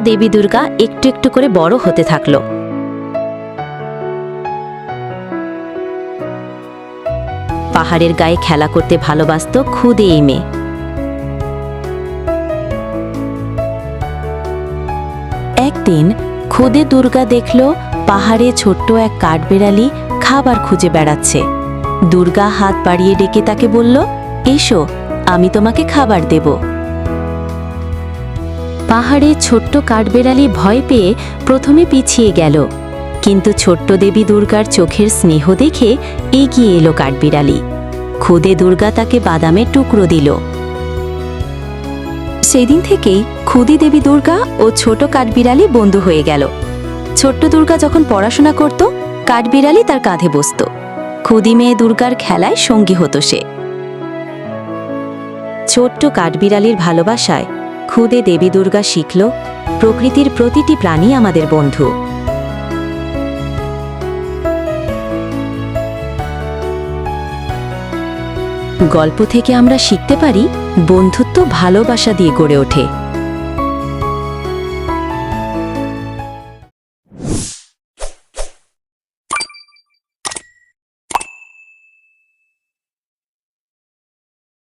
দেবী দুর্গা একটু একটু করে বড় হতে থাকল। পাহাড়ের গায়ে খেলা করতে ভালোবাসত খুদে এই মেয়ে। একদিন খুদে দুর্গা দেখল পাহাড়ে ছোট্ট এক কাঠবেড়ালি খাবার খুঁজে বেড়াচ্ছে। দুর্গা হাত বাড়িয়ে ডেকে তাকে বলল, এসো, আমি তোমাকে খাবার দেব। পাহাড়ে ছোট্ট কাঠবেড়ালি ভয় পেয়ে প্রথমে পিছিয়ে গেল। কিন্তু ছোট্ট দেবী দুর্গার চোখের স্নেহ দেখে এগিয়ে এলো কাঠবিড়ালি। খুদে দুর্গা তাকে বাদামের টুকরো দিল। সেদিন থেকেই খুদি দেবী দুর্গা ও ছোট কাঠবিড়ালি বন্ধু হয়ে গেল। ছোট্ট দুর্গা যখন পড়াশোনা করত, কাঠবিড়ালি তার কাঁধে বসত। খুদি মেয়ে দুর্গার খেলায় সঙ্গী হতো সে। ছোট্ট কাঠবিড়ালির ভালোবাসায় খুদে দেবী দুর্গা শিখল, প্রকৃতির প্রতিটি প্রাণী আমাদের বন্ধু। গল্প থেকে আমরা শিখতে পারি বন্ধুত্ব ভালোবাসা দিয়ে গড়ে ওঠে।